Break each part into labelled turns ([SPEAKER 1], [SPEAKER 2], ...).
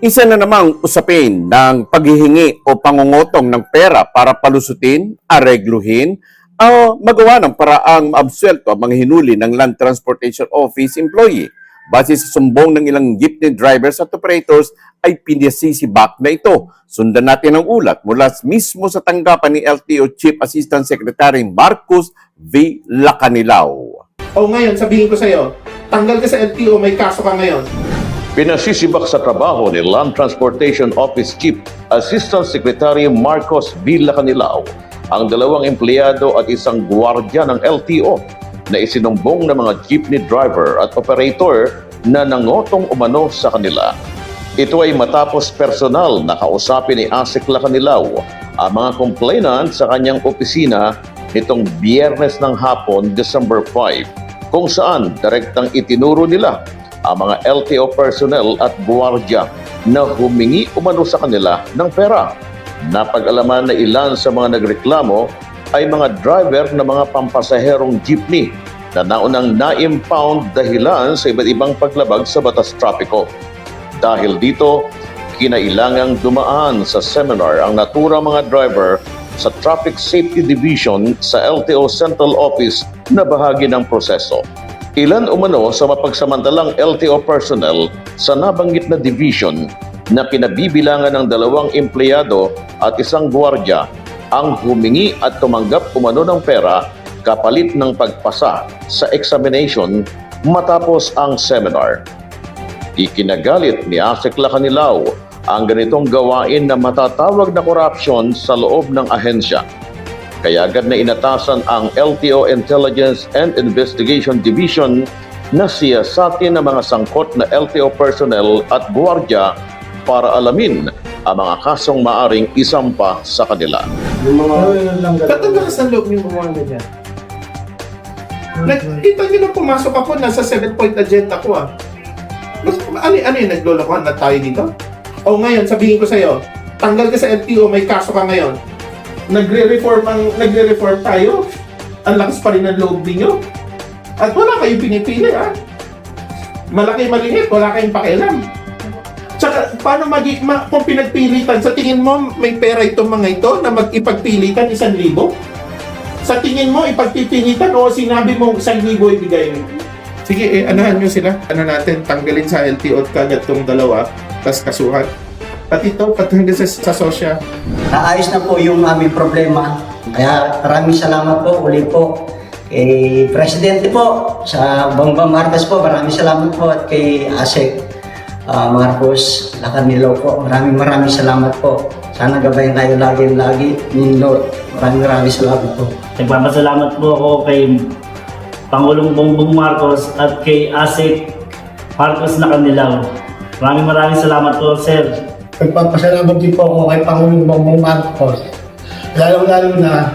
[SPEAKER 1] Isa na namang usapin ng paghihingi o pangungutong ng pera para palusutin, aregluhin, o magawa ng paraang maabsuelto ang mga hinuli ng Land Transportation Office employee. Base sa sumbong ng ilang jeepney drivers at operators ay pinasisibak na ito. Sundan natin ang ulat mula mismo sa tanggapan ni LTO Chief Assistant Secretary Marcos V. Lacanilao.
[SPEAKER 2] O ngayon, sabihin ko sa'yo, tanggal ka sa LTO, may kaso ka ngayon.
[SPEAKER 3] Pinasisibak sa trabaho ni Land Transportation Office Chief Assistant Secretary Marcos Villacanilao ang dalawang empleyado at isang gwardiya ng LTO na isinumbong ng mga jeepney driver at operator na nangotong umano sa kanila. Ito ay matapos personal na kausapin ni Asik Lacanilao ang mga complainant sa kanyang opisina nitong biyernes ng hapon, December 5, kung saan direktang itinuro nila ang mga LTO personnel at gwardiya na humingi umano sa kanila ng pera. Napag-alaman na ilan sa mga nagreklamo ay mga driver ng mga pampasaherong jeepney na naunang na-impound dahilan sa iba't ibang paglabag sa batas trapiko. Dahil dito, kinailangang dumaan sa seminar ang naturang mga driver sa Traffic Safety Division sa LTO Central Office na bahagi ng proseso. Ilan umano sa mapagsamantalang LTO personnel sa nabanggit na division na pinabibilangan ng dalawang empleyado at isang gwardiya ang humingi at tumanggap umano ng pera kapalit ng pagpasa sa examination matapos ang seminar. Ikinagalit ni Asik Lacanilao ang ganitong gawain na matatawag na korupsyon sa loob ng ahensya. Kaya agad na inatasan ang LTO Intelligence and Investigation Division na siyasatin ng mga sangkot na LTO personnel at gwardiya para alamin ang mga kasong maaring isampa sa kanila.
[SPEAKER 2] Ba't ang lakas ng loob niyo gumawa ganyan? Nakita niyo na pumasok ako, nasa 7-point agenda ko ah. Mas, ano, ano yung naglolokohan na tayo dito? O ngayon, sabihin ko sa'yo, tanggal ka sa LTO, may kaso ka ngayon. Nagre-reform ang, nagre-reform tayo. Ang lakas pa rin ng loob ninyo. At wala kayong pinipili ah. Malaki maliit, wala kayong pakialam. Tsaka, paano magi, ma, kung pinagpilitan, sa tingin mo, may pera itong mga ito na mag-ipagpilitan isang libo? Sa tingin mo, ipagpipilitan o sinabi mo isang libo ibigay mo? Sige, eh, anahan nyo sila. Ano natin, tanggalin sa LTO at kagad tong dalawa, tas kasuhan. At ito, patanggal sa, sa sosya.
[SPEAKER 4] Naayos na po yung aming problema. Kaya maraming salamat po uli po kay Presidente po sa Bongbong Marcos po. Maraming salamat po at kay Asek ah, Marcos Lacanilo po. Maraming maraming salamat po. Sana gabayan tayo lagi-lagi. Nindot. Maraming maraming salamat po.
[SPEAKER 5] Nagpapasalamat po ako kay Pangulong Bongbong Marcos at kay Asik Marcos na Kanilaw. Maraming maraming salamat po, sir.
[SPEAKER 6] Nagpapasalamat din po ako kay Pangulong Bongbong Marcos. Lalo-lalo na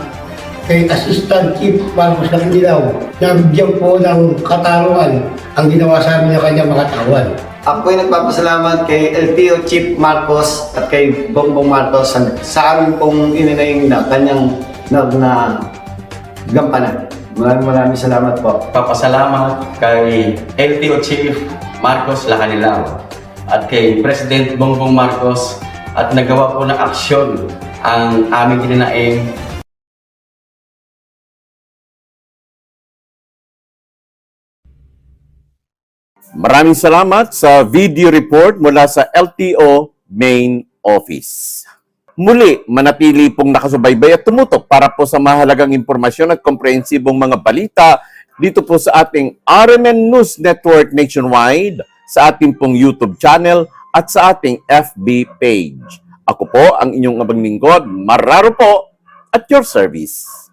[SPEAKER 6] kay Assistant Chief Marcos Lacandilaw na bigyan po ng katarungan ang ginawa sa amin ng kanyang mga tawan.
[SPEAKER 7] Ako ay nagpapasalamat kay LTO Chief Marcos at kay Bongbong Marcos sa, sa amin pong ininaing na kanyang na, na gampanan. Maraming maraming salamat po.
[SPEAKER 8] Papasalamat kay LTO Chief Marcos Lacanilao at kay President Bongbong Marcos at nagawa po ng aksyon ang aming gininaing
[SPEAKER 1] Maraming salamat sa video report mula sa LTO Main Office. Muli, manatili pong nakasubaybay at tumutok para po sa mahalagang impormasyon at komprehensibong mga balita dito po sa ating RMN News Network nationwide, sa ating pong YouTube channel at sa ating FB page. Ako po ang inyong abang lingkod, Mararo po, at your service.